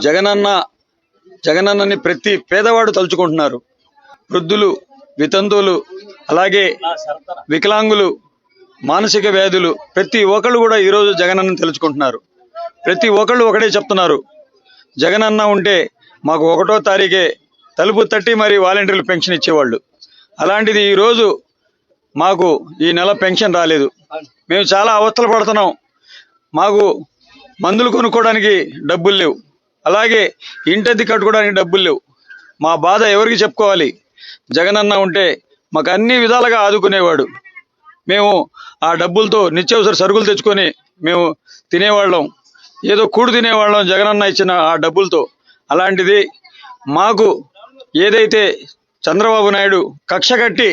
జగనన్న జగనన్నని ప్రతి పేదవాడు తలుచుకుంటున్నారు. వృద్ధులు వితంతువులు అలాగే వికలాంగులు మానసిక వ్యాధులు ప్రతి ఒక్కళ్ళు కూడా ఈరోజు జగనన్నని తెలుసుకుంటున్నారు ప్రతి ఒక్కళ్ళు ఒకటే చెప్తున్నారు. జగనన్న ఉంటే మాకు ఒకటో తారీఖే తలుపు తట్టి మరి వాలంటీర్లు పెన్షన్ ఇచ్చేవాళ్ళు. అలాంటిది ఈరోజు మాకు ఈ నెల పెన్షన్ రాలేదు. మేము చాలా అవస్థలు పడుతున్నాం. మాకు మందులు కొనుక్కోవడానికి డబ్బులు లేవు. అలాగే ఇంటద్ది కట్టుకోవడానికి డబ్బులు లేవు. మా బాధ ఎవరికి చెప్పుకోవాలి? జగనన్న ఉంటే మాకు అన్ని విధాలుగా ఆదుకునేవాడు. మేము ఆ డబ్బులతో నిత్యావసర సరుకులు తెచ్చుకొని మేము తినేవాళ్ళం. ఏదో కూడు తినేవాళ్ళం జగనన్న ఇచ్చిన ఆ డబ్బులతో. అలాంటిది మాకు ఏదైతే చంద్రబాబు నాయుడు కక్ష కట్టి